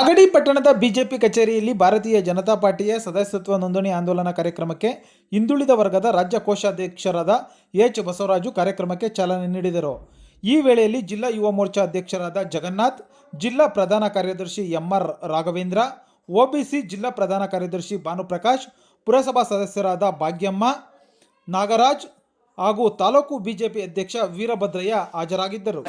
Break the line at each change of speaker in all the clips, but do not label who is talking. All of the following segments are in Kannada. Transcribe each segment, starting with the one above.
ಅಗಡಿ ಪಟ್ಟಣದ ಬಿಜೆಪಿ ಕಚೇರಿಯಲ್ಲಿ ಭಾರತೀಯ ಜನತಾ ಪಾರ್ಟಿಯ ಸದಸ್ಯತ್ವ ನೋಂದಣಿ ಆಂದೋಲನ ಕಾರ್ಯಕ್ರಮಕ್ಕೆ ಹಿಂದುಳಿದ ವರ್ಗದ ರಾಜ್ಯ ಕೋಶಾಧ್ಯಕ್ಷರಾದ ಎಚ್ ಬಸವರಾಜು ಕಾರ್ಯಕ್ರಮಕ್ಕೆ ಚಾಲನೆ ನೀಡಿದರು. ಈ ವೇಳೆಯಲ್ಲಿ ಜಿಲ್ಲಾ ಯುವ ಮೋರ್ಚಾ ಅಧ್ಯಕ್ಷರಾದ ಜಗನ್ನಾಥ್, ಜಿಲ್ಲಾ ಪ್ರಧಾನ ಕಾರ್ಯದರ್ಶಿ ಎಂಆರ್ ರಾಘವೇಂದ್ರ, ಒಬಿಸಿ ಜಿಲ್ಲಾ ಪ್ರಧಾನ ಕಾರ್ಯದರ್ಶಿ ಭಾನುಪ್ರಕಾಶ್, ಪುರಸಭಾ ಸದಸ್ಯರಾದ ಭಾಗ್ಯಮ್ಮ, ನಾಗರಾಜ್ ಹಾಗೂ ತಾಲೂಕು ಬಿಜೆಪಿ ಅಧ್ಯಕ್ಷ ವೀರಭದ್ರಯ್ಯ ಹಾಜರಾಗಿದ್ದರು.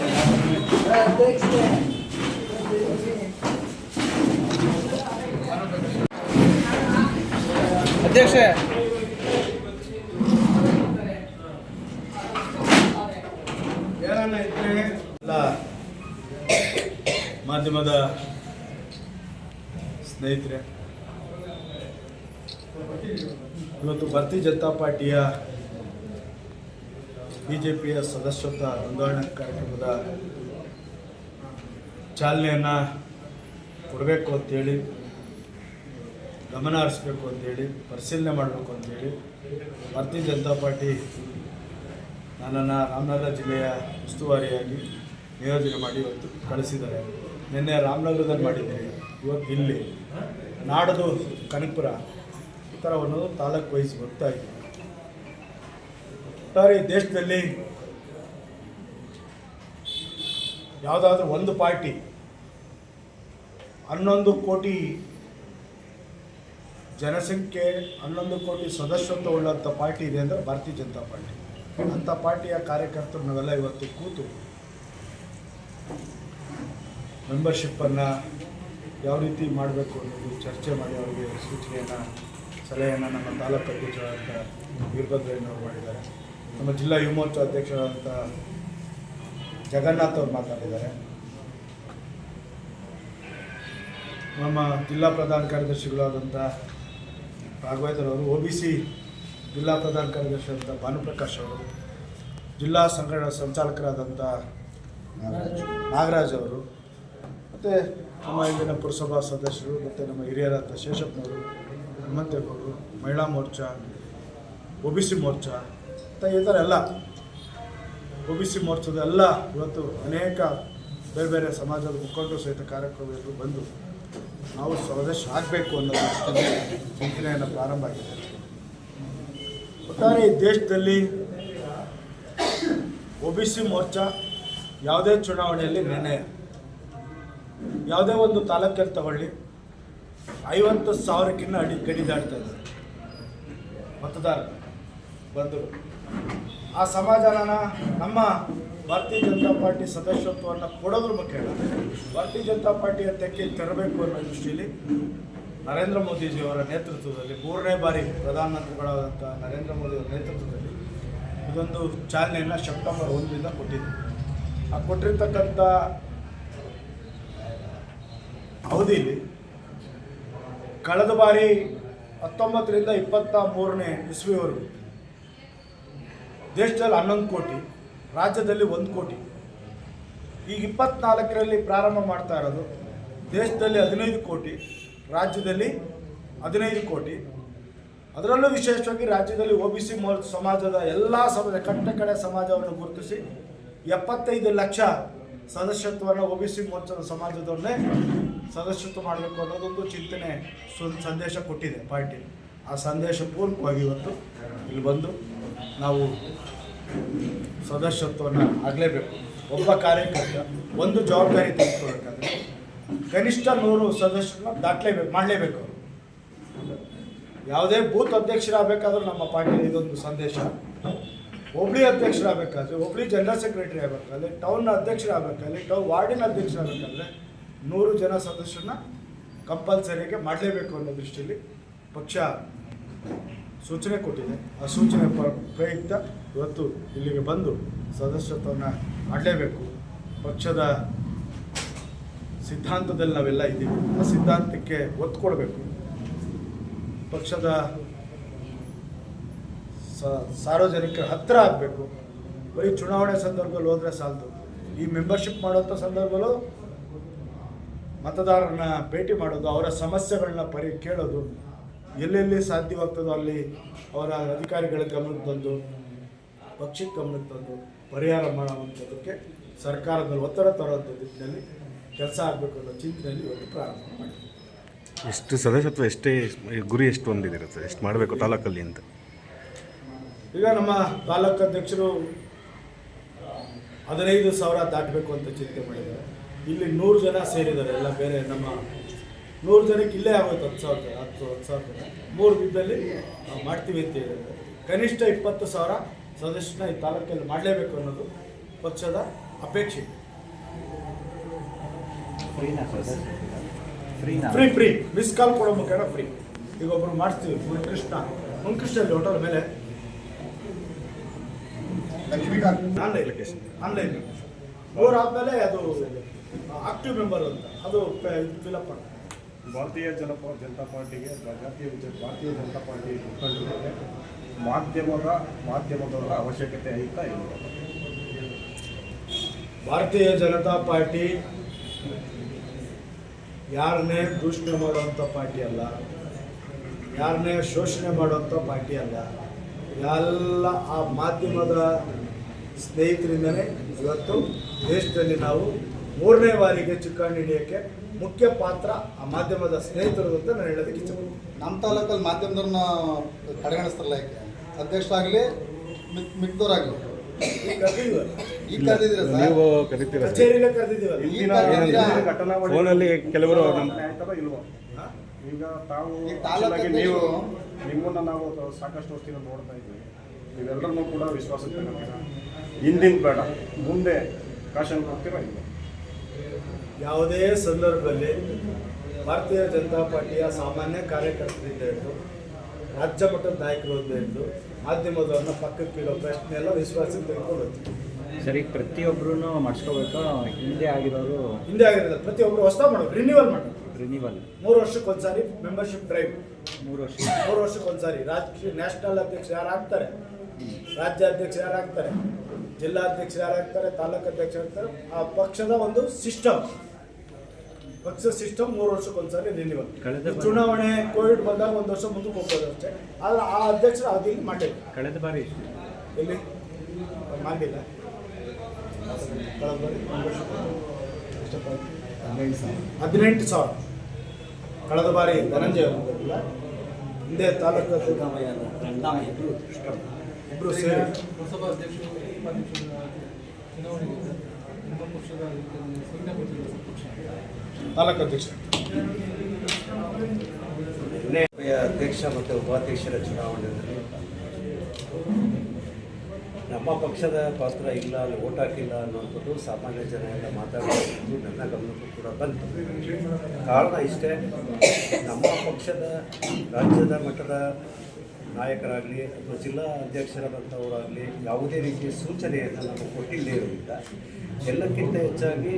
ಅಧ್ಯಕ್ಷ.
ಏನನ್ನ ಇದ್ರೆ? ಎಲ್ಲ ಮಾಧ್ಯಮದ ಸ್ನೇಹಿತರೆ ಇವತ್ತು ಭಾರತೀಯ ಜನತಾ ಪಾರ್ಟಿಯ ಬಿಜೆಪಿಯ ಜೆ ಪಿಯ ಸದಸ್ಯತ್ವ ನೋಂದಣಿ ಕಾರ್ಯಕ್ರಮದ ಚಾಲನೆಯನ್ನು ಕೊಡಬೇಕು ಅಂತೇಳಿ ಗಮನ ಹರಿಸ್ಬೇಕು ಅಂತೇಳಿ ಪರಿಶೀಲನೆ ಮಾಡಬೇಕು ಅಂತೇಳಿ ಭಾರತೀಯ ಜನತಾ ಪಾರ್ಟಿ ನನ್ನನ್ನು ರಾಮನಗರ ಜಿಲ್ಲೆಯ ಉಸ್ತುವಾರಿಯಾಗಿ ನಿಯೋಜನೆ ಮಾಡಿ ಇವತ್ತು ಕಳಿಸಿದ್ದಾರೆ. ನಿನ್ನೆ ರಾಮನಗರದಲ್ಲಿ ಮಾಡಿದ್ದೀರಿ ಇವತ್ತು ಇಲ್ಲಿ. ನಾಡದು ಕನಕಪುರ, ಈ ಥರ ಒಂದೊಂದು ತಾಲೂಕು ವಹಿಸಿ ಹೋಗ್ತಾ ಇದೆ. ದೇಶದಲ್ಲಿ ಯಾವುದಾದ್ರೂ ಒಂದು ಪಾರ್ಟಿ ಹನ್ನೊಂದು ಕೋಟಿ ಜನಸಂಖ್ಯೆ ಹನ್ನೊಂದು ಕೋಟಿ ಸದಸ್ಯತ್ವ ಉಳ್ಳಂಥ ಪಾರ್ಟಿ ಇದೆ ಅಂದರೆ ಭಾರತೀಯ ಜನತಾ ಪಾರ್ಟಿ. ಅಂಥ ಪಾರ್ಟಿಯ ಕಾರ್ಯಕರ್ತರು ನಾವೆಲ್ಲ ಇವತ್ತು ಕೂತು ಮೆಂಬರ್ಶಿಪ್ಪನ್ನು ಯಾವ ರೀತಿ ಮಾಡಬೇಕು ಅನ್ನೋದು ಚರ್ಚೆ ಮಾಡಿ ಅವರಿಗೆ ಸೂಚನೆಯನ್ನು, ಸಲಹೆಯನ್ನು ನಮ್ಮ ತಾಲೂಕು ಅಧ್ಯಕ್ಷರಾದಂಥ ವೀರಭದ್ರಯ್ಯನವರು ಮಾಡಿದ್ದಾರೆ. ನಮ್ಮ ಜಿಲ್ಲಾ ಯುವ ಮೋರ್ಚಾ ಅಧ್ಯಕ್ಷರಾದಂಥ ಜಗನ್ನಾಥ್ ಅವರು ಮಾತಾಡಿದ್ದಾರೆ. ನಮ್ಮ ಜಿಲ್ಲಾ ಪ್ರಧಾನ ಕಾರ್ಯದರ್ಶಿಗಳಾದಂಥ ರಾಘವೇಂದ್ರ ಅವರು ಒ ಬಿ ಸಿ ಜಿಲ್ಲಾ ಪ್ರಧಾನ ಕಾರ್ಯದರ್ಶಿ ಆದಂಥ ಭಾನುಪ್ರಕಾಶ್ ಅವರು, ಜಿಲ್ಲಾ ಸಂಘಟನಾ ಸಂಚಾಲಕರಾದಂಥ ನಾಗರಾಜ್ ಅವರು, ಮತ್ತು ನಮ್ಮ ಇಲ್ಲಿನ ಪುರಸಭಾ ಸದಸ್ಯರು, ಮತ್ತು ನಮ್ಮ ಹಿರಿಯರಾದ ಶೇಷಪ್ಪನವರು, ಹನುಮಂತೇಗೌಡರು, Mahila Morcha O B C Morcha, ಮತ್ತು ಈ ಥರ ಎಲ್ಲ ಒ ಬಿ ಸಿ ಮೋರ್ಚಾದ ಎಲ್ಲ ಇವತ್ತು ಅನೇಕ ಬೇರೆ ಬೇರೆ ಸಮಾಜದ ಮುಖಂಡರು ಸಹಿತ ಕಾರ್ಯಕ್ರಮಗಳು ಬಂದು ನಾವು ಸ್ವದೇಶ ಆಗಬೇಕು ಅನ್ನೋ ದೃಷ್ಟಿಯಲ್ಲಿ ಚಿಂತನೆಯನ್ನು ಪ್ರಾರಂಭ ಆಗಿದೆ. ಒಟ್ಟಾರೆ ಈ ದೇಶದಲ್ಲಿ ಒ ಬಿ ಸಿ ಮೋರ್ಚಾ ಯಾವುದೇ ಚುನಾವಣೆಯಲ್ಲಿ ನಿರ್ಣಯ. ಯಾವುದೇ ಒಂದು ತಾಲೂಕಲ್ಲಿ ತಗೊಳ್ಳಿ, ಐವತ್ತು ಸಾವಿರಕ್ಕಿಂತ ಅಡಿ ಕಡಿದಾಡ್ತಾ ಇದ್ದಾರೆ. ಮತದಾರರು ಬಂದರು ಆ ಸಮಾಧಾನನ ನಮ್ಮ ಭಾರತೀಯ ಜನತಾ ಪಾರ್ಟಿ ಸದಸ್ಯತ್ವವನ್ನು ಕೊಡೋದ್ರ ಮುಖ್ಯ ಭಾರತೀಯ ಜನತಾ ಪಾರ್ಟಿ ಅಧ್ಯಕ್ಷ ತರಬೇಕು ಅನ್ನೋ ದೃಷ್ಟಿಯಲ್ಲಿ ನರೇಂದ್ರ ಮೋದಿಜಿಯವರ ನೇತೃತ್ವದಲ್ಲಿ ಮೂರನೇ ಬಾರಿ ಪ್ರಧಾನಮಂತ್ರಿಗಳಾದಂಥ ನರೇಂದ್ರ ಮೋದಿಯವರ ನೇತೃತ್ವದಲ್ಲಿ ಇದೊಂದು ಚಾಲನೆಯನ್ನು ಸೆಪ್ಟೆಂಬರ್ ಒಂದರಿಂದ ಕೊಟ್ಟಿದೆ ಆ ಕೊಟ್ಟಿರ್ತಕ್ಕಂಥ ಅವಧಿಯಲ್ಲಿ ಕಳೆದ ಬಾರಿ ಹತ್ತೊಂಬತ್ತರಿಂದ ಇಪ್ಪತ್ತ ಮೂರನೇ ಇಸ್ವಿವರೆಗೂ ದೇಶದಲ್ಲಿ ಹನ್ನೊಂದು ಕೋಟಿ ರಾಜ್ಯದಲ್ಲಿ ಒಂದು ಕೋಟಿ. ಈಗ ಇಪ್ಪತ್ನಾಲ್ಕರಲ್ಲಿ ಪ್ರಾರಂಭ ಮಾಡ್ತಾ ಇರೋದು ದೇಶದಲ್ಲಿ ಹದಿನೈದು ಕೋಟಿ, ರಾಜ್ಯದಲ್ಲಿ ಹದಿನೈದು ಕೋಟಿ. ಅದರಲ್ಲೂ ವಿಶೇಷವಾಗಿ ರಾಜ್ಯದಲ್ಲಿ ಒ ಬಿ ಸಿ ಸಮಾಜದ ಎಲ್ಲ ಸಮಾಜ, ಕಟ್ಟ ಕಡೆ ಸಮಾಜವನ್ನು ಗುರುತಿಸಿ ಎಪ್ಪತ್ತೈದು ಲಕ್ಷ ಸದಸ್ಯತ್ವವನ್ನು ಒ ಬಿ ಸಿ ಮೋರ್ಚಾದ ಸಮಾಜದವನ್ನೇ ಸದಸ್ಯತ್ವ ಮಾಡಬೇಕು ಅನ್ನೋದೊಂದು ಚಿಂತನೆ ಸಂದೇಶ ಕೊಟ್ಟಿದೆ ಪಾರ್ಟಿ. ಆ ಸಂದೇಶ ಪೂರ್ವಕವಾಗಿ ಇವತ್ತು ಇಲ್ಲಿ ಬಂದು ನಾವು ಸದಸ್ಯತ್ವವನ್ನು ಆಗಲೇಬೇಕು. ಒಬ್ಬ ಕಾರ್ಯಕರ್ತ ಒಂದು ಜವಾಬ್ದಾರಿ ತೆಗೆದುಕೊಳ್ಬೇಕಾದ್ರೆ ಕನಿಷ್ಠ ನೂರು ಸದಸ್ಯರನ್ನ ದಾಖಲೇಬೇಕು ಮಾಡಲೇಬೇಕು. ಯಾವುದೇ ಬೂತ್ ಅಧ್ಯಕ್ಷರಾಗಬೇಕಾದ್ರೂ ನಮ್ಮ ಪಾರ್ಟಿ ಇದೊಂದು ಸಂದೇಶ. ಒಬ್ಳಿ ಅಧ್ಯಕ್ಷರಾಗಬೇಕಾದ್ರೆ, ಒಬ್ಳಿ ಜನರಲ್ ಸೆಕ್ರೆಟರಿ ಆಗಬೇಕಾದ್ರೆ ಟೌನ್ ಅಧ್ಯಕ್ಷರಾಗಬೇಕಾದ್ರೆ ಟೌನ್ ವಾರ್ಡಿನ ಅಧ್ಯಕ್ಷರಾಗಬೇಕಾದ್ರೆ ನೂರು ಜನ ಸದಸ್ಯರನ್ನ ಕಂಪಲ್ಸರಿಯಾಗಿ ಮಾಡಲೇಬೇಕು ಅನ್ನೋ ದೃಷ್ಟಿಯಲ್ಲಿ ಪಕ್ಷ ಸೂಚನೆ ಕೊಟ್ಟಿದೆ. ಆ ಸೂಚನೆ ಪ್ರಯುಕ್ತ ಇವತ್ತು ಇಲ್ಲಿಗೆ ಬಂದು ಸದಸ್ಯತ್ವವನ್ನು ಮಾಡಲೇಬೇಕು. ಪಕ್ಷದ ಸಿದ್ಧಾಂತದಲ್ಲಿ ನಾವೆಲ್ಲ ಇದ್ದೀವಿ. ಆ ಸಿದ್ಧಾಂತಕ್ಕೆ ಒತ್ತು ಕೊಡಬೇಕು. ಪಕ್ಷದ ಸಾರ್ವಜನಿಕರ ಹತ್ತಿರ ಆಗಬೇಕು. ಬರೀ ಚುನಾವಣೆ ಸಂದರ್ಭದಲ್ಲಿ ಹೋದರೆ ಸಾಲದು. ಈ ಮೆಂಬರ್ಶಿಪ್ ಮಾಡೋಂಥ ಸಂದರ್ಭದಲ್ಲೂ ಮತದಾರರನ್ನ ಭೇಟಿ ಮಾಡೋದು, ಅವರ ಸಮಸ್ಯೆಗಳನ್ನ ಪರಿ, ಕೇಳೋದು, ಎಲ್ಲೆಲ್ಲಿ ಸಾಧ್ಯವಾಗ್ತದೋ ಅಲ್ಲಿ ಅವರ ಅಧಿಕಾರಿಗಳ ಗಮನಕ್ಕೆ ತಂದು ಪಕ್ಷಕ್ಕೆ ಗಮನಕ್ಕೆ ತಂದು ಪರಿಹಾರ ಮಾಡುವಂಥದ್ದಕ್ಕೆ ಸರ್ಕಾರದಲ್ಲಿ ಒತ್ತಡ ತರುವಂಥ ನಿಟ್ಟಿನಲ್ಲಿ ಕೆಲಸ ಆಗಬೇಕು ಅನ್ನೋ ಚಿಂತನೆಯಲ್ಲಿ ಇವತ್ತು ಪ್ರಾರಂಭ ಮಾಡಿದೆ
ಎಷ್ಟು ಸದಸ್ಯತ್ವ ಎಷ್ಟೇ ಗುರಿ ಎಷ್ಟು ಹೊಂದಿದಿರುತ್ತೆ ಎಷ್ಟು ಮಾಡಬೇಕು ತಾಲೂಕಲ್ಲಿ ಅಂತ?
ಈಗ ನಮ್ಮ ತಾಲೂಕು ಅಧ್ಯಕ್ಷರು ಹದಿನೈದು ಸಾವಿರ ದಾಟಬೇಕು ಅಂತ ಚಿಂತೆ ಮಾಡಿದ್ದಾರೆ. ಇಲ್ಲಿ ನೂರು ಜನ ಸೇರಿದ್ದಾರೆ ಎಲ್ಲ ಬೇರೆ ನಮ್ಮ ನೂರು ಜನಕ್ಕೆ ಇಲ್ಲೇ ಆಗುತ್ತೆ ಹತ್ತು ಸಾವಿರ ಹತ್ತು ಹತ್ತು ಸಾವಿರ ಮೂರು ದಿನದಲ್ಲಿ ನಾವು ಮಾಡ್ತೀವಿ ಅಂತ ಹೇಳಿದ್ದಾರೆ. ಕನಿಷ್ಠ ಇಪ್ಪತ್ತು ಸಾವಿರ ಸದಸ್ಯನ ಈ ತಾಲೂಕಲ್ಲಿ ಮಾಡಲೇಬೇಕು ಅನ್ನೋದು ಪಕ್ಷದ ಅಪೇಕ್ಷೆ. ಫ್ರೀ ಫ್ರೀ ಮಿಸ್ ಕಾಲ್ ಕೊಡೋ ಮುಖೇನ ಫ್ರೀ ಈಗ ಒಬ್ರು ಮಾಡಿಸ್ತೀವಿ ಮುನ್ಕೃಷ್ಣ. ಮುನ್ಕೃಷ್ಣ ಅಲ್ಲಿ ಹೋಟೆಲ್ ಮೇಲೆ
ಲಕ್ಷ್ಮೀಕಾಂತ್
ಆನ್ಲೈನ್ ಆನ್ಲೈನ್ ಲೊಕೇಶನ್ ಆದಮೇಲೆ ಅದು ಆಕ್ಟಿವ್ ಮೆಂಬರ್ ಅಂತ. ಅದು ಫಿಲಪ್ ಆಗುತ್ತೆ
ಭಾರತೀಯ ಜನಪ ಜನತಾ ಪಾರ್ಟಿಗೆ ಭಾರತೀಯ ವಿಜಯ ಭಾರತೀಯ ಜನತಾ ಪಾರ್ಟಿ ಮುಖಂಡರಿಗೆ ಮಾಧ್ಯಮದ ಮಾಧ್ಯಮದವರ ಅವಶ್ಯಕತೆ ಐತಾ ಇಲ್ಲ
ಭಾರತೀಯ ಜನತಾ ಪಾರ್ಟಿ ಯಾರನ್ನೇ ದೂಷಣೆ ಮಾಡುವಂಥ ಪಾರ್ಟಿ ಅಲ್ಲ ಯಾರನ್ನೇ ಶೋಷಣೆ ಮಾಡುವಂಥ ಪಾರ್ಟಿ ಅಲ್ಲ ಎಲ್ಲ ಆ ಮಾಧ್ಯಮದ ಸ್ನೇಹಿತರಿಂದನೇ ಇವತ್ತು ದೇಶದಲ್ಲಿ ನಾವು ಮೂರನೇ ಬಾರಿಗೆ ಚುಕ್ಕಾಣಿ ಹಿಡಿಯೋಕ್ಕೆ ಮುಖ್ಯ ಪಾತ್ರ ಆ ಮಾಧ್ಯಮದ ಸ್ನೇಹಿತರು ಅಂತ ನಾನು ಹೇಳೋದಕ್ಕೆ ಇಚ್ಛೆ
ನಮ್ಮ ತಾಲೂಕಲ್ಲಿ ಮಾಧ್ಯಮದವ್ರನ್ನ ಕಡೆಗಣಿಸ್ತಾರಲ್ಲ ಯಾಕೆ? ಅಧ್ಯಕ್ಷರಾಗಲಿ ಮಿಕ್ದವ್ರಾಗಲಿ
ಈಗ.
ಈಗ ಕರೆದಿದ್ದೀರ
ನೀವು
ಸರ್?
ಕರಿತೀರ
ಈಗ?
ಇಂದಿನ ಘಟನಾವಳಿ
ಫೋನಲ್ಲಿ ಕೆಲವರು ನಮ್ಮ-
ಆಯ್ತದ ಇಲ್ವೋ? ಈಗ ತಾವು
ಈ ತಾಲೂಕು
actually ನೀವು ನಿಮ್ಮನ್ನ ನಾವು ಸಾಕಷ್ಟು ವರ್ಷದಿಂದ ನೋಡ್ತಾ ಇದ್ದೀವಿ. ನೀವೆಲ್ಲರನ್ನೂ ಕೂಡ ವಿಶ್ವಾಸಕ್ಕೆ ಹಿಂದಿನ ಬೇಡ. ಮುಂದೆ ಕಾಶನ್ ಕೊಡ್ತೀರಾ ಇಲ್ಲ?
ಯಾವುದೇ ಸಂದರ್ಭದಲ್ಲಿ ಭಾರತೀಯ ಜನತಾ ಪಾರ್ಟಿಯ ಸಾಮಾನ್ಯ ಕಾರ್ಯಕರ್ತರಿಂದ ಹಿಡಿದು ರಾಜ್ಯ ಮಟ್ಟದ ನಾಯಕರು ಅಂತ ಹೇಳಿದ್ರು ಮಾಧ್ಯಮದವ್ರನ್ನ ಪಕ್ಕಕ್ಕೆ ಇಡೋ ಪ್ರಶ್ನೆ ಎಲ್ಲ ವಿಶ್ವಾಸ ತೆಗೆದುಕೊಂಡು
ಸರಿ ಪ್ರತಿಯೊಬ್ಬರೂ ಮಾಡಿಸ್ಕೋಬೇಕು ಹಿಂದೆ ಆಗಿರೋರು
ಹಿಂದೆ ಆಗಿರೋದು ಪ್ರತಿಯೊಬ್ಬರು ಹೊಸ ಮಾಡೋದು ರಿನ್ಯೂವಲ್ ಮಾಡೋದು
ರಿನಿವಲ್
ಮೂರು ವರ್ಷಕ್ಕೆ ಒಂದ್ಸಾರಿ ಮೆಂಬರ್ಶಿಪ್ ಡ್ರೈವ್
ಮೂರು ವರ್ಷ.
ಮೂರು ವರ್ಷಕ್ಕೆ ಒಂದ್ಸಾರಿ. ರಾಜ್ಯ ನ್ಯಾಷನಲ್ ಅಧ್ಯಕ್ಷ ಯಾರು ಆಗ್ತಾರೆ? ರಾಜ್ಯ ಅಧ್ಯಕ್ಷ ಯಾರು ಆಗ್ತಾರೆ? ಯಾರು ಆಗ್ತಾರೆ? ತಾಲೂಕು ಅಧ್ಯಕ್ಷ ಆಗ್ತಾರೆ? ಆ ಪಕ್ಷದ ಒಂದು ಸಿಸ್ಟಮ್ ಪಕ್ಷದ ಸಿಸ್ಟಮ್ ಮೂರು ವರ್ಷಕ್ಕೆ ಒಂದ್ಸಾರಿ ರಿನ್ಯೂವಲ್
ಕಳೆದ ಬಾರಿ-
ಚುನಾವಣೆ ಕೋವಿಡ್ ಬಂದಾಗ ಒಂದು ವರ್ಷ ಮುಂದಕ್ಕೆ ಹೋಗ್ಬೋದು ಅಷ್ಟೇ. ಆದ್ರೆ ಆ ಅಧ್ಯಕ್ಷರು ಅದಿಂಗ್ ಮಾಡಿಲ್ಲ.
ಕಳೆದ ಬಾರಿ
ಎಲ್ಲಿ? ಮಾಡಿಲ್ಲ. ಕಳೆದ ಬಾರಿ membership ಎಷ್ಟಪ್ಪ? ಹದಿನೆಂಟು ಸಾವಿರ. ಕಳೆದ ಬಾರಿ ಧನಂಜಯ ಇದೇ ಹಿಂದೆ ತಾಲೂಕು ಇಬ್ರು ಸೇರಿ.
ಲೋಕಸಭಾ ಅಧ್ಯಕ್ಷರು ಉಪಾಧ್ಯಕ್ಷರ ಚುನಾವಣೆಗೆ
ತಾಲೂಕು ಅಧ್ಯಕ್ಷ.
ಅಧ್ಯಕ್ಷ ಮತ್ತು ಉಪಾಧ್ಯಕ್ಷರ ಚುನಾವಣೆಯಲ್ಲಿ ನಮ್ಮ ಪಕ್ಷದ ಪಾತ್ರ ಇಲ್ಲ, ಅಲ್ಲಿ ಓಟ್ ಹಾಕಿಲ್ಲ ಅನ್ನುವಂಥದ್ದು ಸಾಮಾನ್ಯ ಜನ ಎಲ್ಲ ಮಾತಾಡುವಂಥದ್ದು ನನ್ನ ಗಮನಕ್ಕೂ ಕೂಡ ಬಂತು. ಕಾರಣ ಇಷ್ಟೇ, ನಮ್ಮ ಪಕ್ಷದ ರಾಜ್ಯದ ಮಟ್ಟದ ನಾಯಕರಾಗಲಿ ಅಥವಾ ಜಿಲ್ಲಾ ಅಧ್ಯಕ್ಷರಾದಂಥವರಾಗಲಿ ಯಾವುದೇ ರೀತಿಯ ಸೂಚನೆಯನ್ನು ನಾವು ಕೊಟ್ಟಿಲ್ಲದೇ ಇರೋದ್ರಿಂದ ಎಲ್ಲಕ್ಕಿಂತ ಹೆಚ್ಚಾಗಿ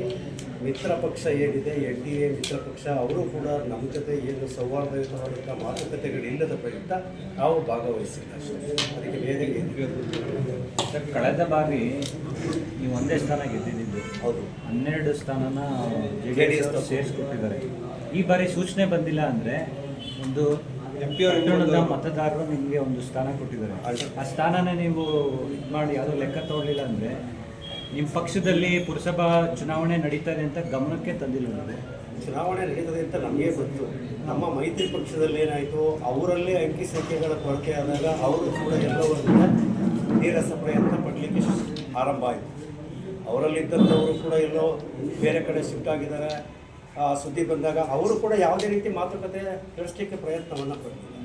ಮಿತ್ರ ಪಕ್ಷ ಏನಿದೆ ಎನ್ ಡಿ ಎ ಮಿತ್ರ ಪಕ್ಷ ಅವರು ಕೂಡ ನಮ್ಮ ಜೊತೆ ಏನು ಸೌಹಾರ್ದಯುತವಾದಂಥ ಮಾತುಕತೆಗಳಿಲ್ಲದ ಪ್ರಯುಕ್ತ ನಾವು ಭಾಗವಹಿಸಿಲ್ಲ ಅಷ್ಟೇ ಅದಕ್ಕೆ ಬೇರೆ
ಸರ್ ಕಳೆದ ಬಾರಿ ನೀವು ಒಂದೇ ಸ್ಥಾನ ಗೆದ್ದಿದ್ದು.
ಹೌದು.
ಹನ್ನೆರಡು ಸ್ಥಾನನ ಜೆ ಡಿ ಎಸ್ ಸೇರಿಸ್ಕೊಟ್ಟಿದ್ದಾರೆ. ಈ ಬಾರಿ ಸೂಚನೆ ಬಂದಿಲ್ಲ ಅಂದರೆ ಒಂದು ಪಟ್ಟಣದ ಮತದಾರರು ನಿಮಗೆ ಒಂದು ಸ್ಥಾನ ಕೊಟ್ಟಿದ್ದಾರೆ. ಆ ಸ್ಥಾನನ ನೀವು ಇದು ಮಾಡಿ ಯಾವುದೋ ಲೆಕ್ಕ ತಗೊಳ್ಳಿಲ್ಲ ಅಂದರೆ ನಿಮ್ಮ ಪಕ್ಷದಲ್ಲಿ ಪುರಸಭಾ ಚುನಾವಣೆ ನಡೀತಾ ಇದೆ ಅಂತ ಗಮನಕ್ಕೆ ತಂದಿಲ್ಲ ನಾವು?
ಚುನಾವಣೆ ನಡೀತದೆ ಅಂತ ನಮಗೆ ಗೊತ್ತು. ನಮ್ಮ ಮೈತ್ರಿ ಪಕ್ಷದಲ್ಲಿ ಏನಾಯಿತು ಅವರಲ್ಲೇ ಅಂಕಿ ಸಂಖ್ಯೆಗಳ ಕೊರತೆ ಆದಾಗ ಅವರು ಕೂಡ ಎಲ್ಲವನ್ನು ನೀರಸ ಪ್ರಯತ್ನ ಪಡಲಿಕ್ಕೆ ಆರಂಭ ಆಯಿತು. ಅವರಲ್ಲಿದ್ದಂಥವರು ಕೂಡ ಎಲ್ಲೋ ಬೇರೆ ಕಡೆ ಶಿಫ್ಟ್ ಆಗಿದ್ದಾರೆ. ಸುದ್ದಿ ಬಂದಾಗ ಅವರು ಕೂಡ ಯಾವುದೇ ರೀತಿ ಮಾತುಕತೆ ಕಳಿಸ್ಲಿಕ್ಕೆ ಪ್ರಯತ್ನವನ್ನು ಪಡ್ತಾರೆ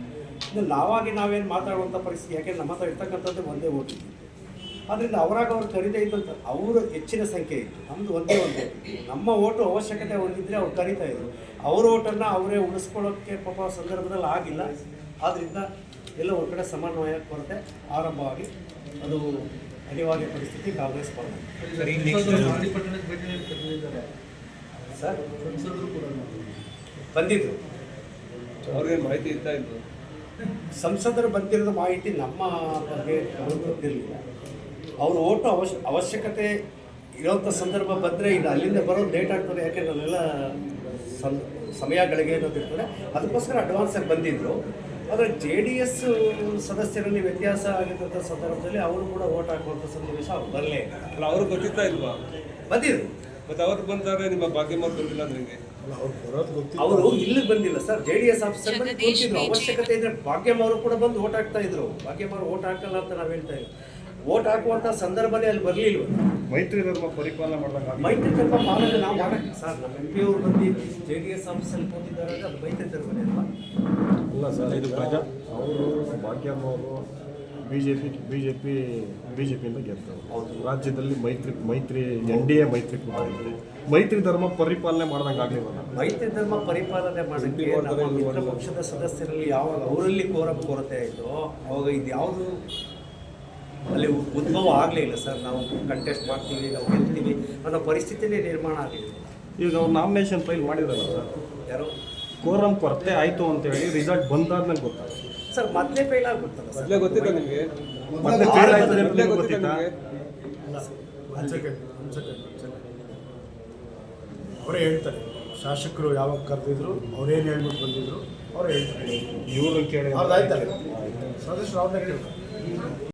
ಇನ್ನು ನಾವಾಗಿ ನಾವೇನು ಮಾತಾಡುವಂಥ ಪರಿಸ್ಥಿತಿ ಯಾಕೆ ನಮ್ಮ ಹತ್ರ ಇರ್ತಕ್ಕಂಥದ್ದು ಒಂದೇ ಓಟ್. ಅದರಿಂದ ಆದ್ದರಿಂದ ಅವರಾಗ ಅವ್ರು ಕರೀದೇ ಇದ್ದಂಥ ಅವರು ಹೆಚ್ಚಿನ ಸಂಖ್ಯೆ ಇತ್ತು. ನಮ್ಮದು ಒಂದೇ ಒಂದೇ ನಮ್ಮ ಓಟು ಅವಶ್ಯಕತೆ ಹೊಂದಿದ್ರೆ ಅವ್ರು ಕರೀತಾ ಇದ್ರು. ಅವ್ರ ಓಟನ್ನು ಅವರೇ ಉಳಿಸ್ಕೊಳ್ಳೋಕ್ಕೆ ಪಾಪ ಸಂದರ್ಭದಲ್ಲಿ ಆಗಿಲ್ಲ. ಆದ್ದರಿಂದ ಎಲ್ಲ ಒಂದು ಕಡೆ ಸಮನ್ವಯ ಕೊರತೆ ಆರಂಭವಾಗಿ ಅದು ಅನಿವಾರ್ಯ ಪರಿಸ್ಥಿತಿ ಕಾಂಗ್ರೆಸ್ ಪಾಲ್ಗೊಂಡು
ಸರ್
ಬಂದಿದ್ರು.
ಅವ್ರಿಗೆ ಮಾಹಿತಿ ಇರ್ತಾ ಇತ್ತು
ಸಂಸದರು ಬಂದಿರೋದು ಮಾಹಿತಿ ನಮ್ಮ ಬಗ್ಗೆ ಅವರು ಗೊತ್ತಿರಲಿಲ್ಲ. ಅವ್ರ ಓಟು ಅವಶ್ಯ ಅವಶ್ಯಕತೆ ಇರೋಂಥ ಸಂದರ್ಭ ಬಂದರೆ ಇದು ಅಲ್ಲಿಂದ ಬರೋದು ಲೇಟ್ ಆಗ್ತದೆ ಯಾಕೆ ನಾನೆಲ್ಲ ಸಂ ಸಮಯಗಳಿಗೆ ಅನ್ನೋದು ಇರ್ತದೆ. ಅದಕ್ಕೋಸ್ಕರ ಅಡ್ವಾನ್ಸಾಗಿ ಬಂದಿದ್ದರು ಆದರೆ ಜೆ ಡಿ ಎಸ್ ಸದಸ್ಯರಲ್ಲಿ ವ್ಯತ್ಯಾಸ ಆಗಿದ್ದಂಥ ಸಂದರ್ಭದಲ್ಲಿ ಅವರು ಕೂಡ ಓಟ್ ಹಾಕುವಂಥ ಸನ್ನಿವೇಶ ಅವ್ರು ಬರಲೇ
ಅಲ್ಲ ಅವರು ಗೊತ್ತಿತ್ತಾ ಇಲ್ವಾ?
ಬಂದಿದ್ರು.
ಮತ್ತೆ ಅವ್ರು ಬಂದಾಗ ನಿಮ್ಮ ಭಾಗ್ಯಮ್ಮ ಬಂದಿಲ್ಲ ಅಂದ್ರೆ ಹೆಂಗೆ?
ಅಲ್ಲ ಅವ್ರು
ಇಲ್ಲಿ ಬಂದಿಲ್ಲ sir. J D S officer ಕೂತಿದ್ರು. ಅವಶ್ಯಕತೆ ಇದ್ರೆ ಭಾಗ್ಯಮ್ಮ ಅವರು ಕೂಡ ಬಂದು ಓಟ್ ಹಾಕ್ತಾ ಇದ್ರು. ಭಾಗ್ಯಮ್ಮ ಅವರು ಓಟ್ ಹಾಕಲ್ಲ ಅಂತ ನಾವು ಹೇಳ್ತಾ ಇದ್ವಿ. ಓಟ್ ಹಾಕುವಂತ ಸಂದರ್ಭನೇ ಅಲ್ಲಿ ಬರ್ಲಿಲ್ಲ
ಮೈತ್ರಿ ಧರ್ಮ ಪರಿಪಾಲನೆ ಮಾಡಿದಾಗ
ಮೈತ್ರಿ ಧರ್ಮ ಪಾಲನೆ ನಾವು ಮಾಡಕ್ಕೆ ಸರ್ ನಮ್ಮ ಎಂ ಪಿ ಅವರು ಬಂದು ಜೆ ಡಿ ಎಸ್ ಆಫೀಸಲ್ಲಿ ಕೂತಿದ್ದಾರೆ ಅದು ಮೈತ್ರಿ ಧರ್ಮನೇ ಅಲ್ವಾ?
ಇಲ್ಲ ಸರ್ ಇದು ಅವರು ಭಾಗ್ಯಮ್ಮ ಅವರು B J P B J P B J ಪಿಯಿಂದ ಗೆದ್ದವರು ರಾಜ್ಯದಲ್ಲಿ ಮೈತ್ರಿ ಮೈತ್ರಿ ಎನ್ ಡಿ ಎ ಮೈತ್ರಿಕೂಟ ಇದೆ ಮೈತ್ರಿ ಧರ್ಮ ಪರಿಪಾಲನೆ ಮಾಡ್ದಂಗೆ ಆಗಲಿಲ್ಲ
ಮೈತ್ರಿ ಧರ್ಮ ಪರಿಪಾಲನೆ ಮಾಡೋಕ್ಕೆ ನಮ್ಮ ಮಿತ್ರ ಪಕ್ಷದ ಸದಸ್ಯರಲ್ಲಿ ಯಾವಾಗ ಅವರಲ್ಲಿ ಕೋರಂ ಕೊರತೆ ಆಯಿತು ಅವಾಗ ಇದು ಯಾವುದು ಅಲ್ಲಿ ಉದ್ಭವ ಆಗಲಿಲ್ಲ ಸರ್. ನಾವು ಕಂಟೆಸ್ಟ್ ಮಾಡ್ತೀವಿ ನಾವು ಗೆಲ್ತೀವಿ ಅನ್ನೋ ಪರಿಸ್ಥಿತಿನೇ ನಿರ್ಮಾಣ ಆಗಲಿಲ್ಲ.
ಈಗ ಅವ್ರು ನಾಮಿನೇಷನ್ ಫೈಲ್ ಮಾಡಿದ್ರಲ್ಲ ಸರ್?
ಯಾರು?
ಕೋರಂ ಕೊರತೆ ಆಯಿತು ಅಂತೇಳಿ ರಿಸಲ್ಟ್ ಬಂದಾದ್ಮೇಲೆ ಗೊತ್ತಾಗುತ್ತೆ
ಸರ್ ಮತ್ತೆ ಫೇಲ್ ಆಗ್ಬಿಡ್ತಲ್ಲ ಸರ್?
ಮೊದಲೇ ಗೊತ್ತಿಲ್ಲ ನಿಮಗೆ?
ಮತ್ತೆ ಫೇಲ್ ಆಯ್ತು
ಮೊದಲೇ ಗೊತ್ತಿಲ್ಲ ನಿಮಗೆ
ಒಂದು ಸೆಕೆಂಡ್ ಒಂದು ಸೆಕೆಂಡ್ ಒಂದು ಸೆಕೆಂಡ್ ಅವರೇ ಹೇಳ್ತಾರೆ ಶಾಸಕರು ಯಾವಾಗ ಕರೆದಿದ್ರು ಅವ್ರೇನು ಹೇಳ್ಬಿಟ್ಟು ಬಂದಿದ್ರು ಅವ್ರು ಹೇಳ್ತಾರೆ.
ಇವರು ಕೇಳಿ
ಅವ್ರದ್ದು ಆಯ್ತಲ್ಲ ಸದಸ್ಯರು ಅವ್ರನ್ನೇ ಕೇಳ್ತಾರೆ.